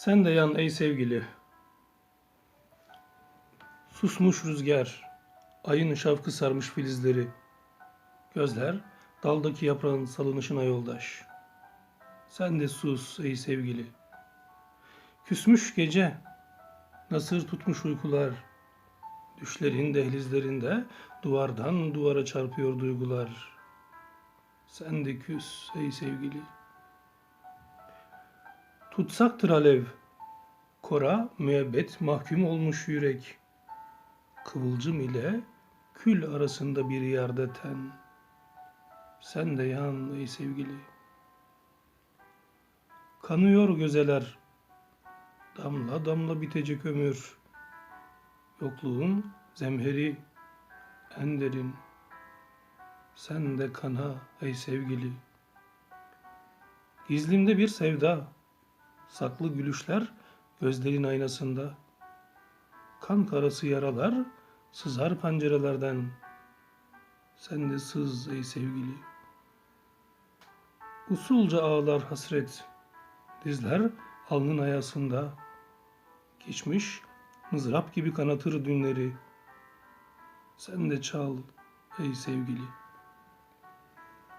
Sen de yan ey sevgili. Susmuş rüzgar, ayın şavkı sarmış filizleri. Gözler daldaki yaprağın salınışına yoldaş. Sen de sus ey sevgili. Küsmüş gece, nasır tutmuş uykular. Düşlerin dehlizlerinde duvardan duvara çarpıyor duygular. Sen de küs ey sevgili. Tutsaktır alev, kora müebbet mahkum olmuş yürek. Kıvılcım ile kül arasında bir yerde ten. Sen de yan ey sevgili. Kanıyor gözeler, damla damla bitecek ömür. Yokluğun zemheri en derin. Sen de kana ey sevgili. Gizlimde bir sevda, saklı gülüşler gözlerin aynasında. Kan karası yaralar sızar pencerelerden. Sen de sız ey sevgili. Usulca ağlar hasret, dizler alnın ayasında. Geçmiş mızrap gibi kanatır dünleri. Sen de çal ey sevgili.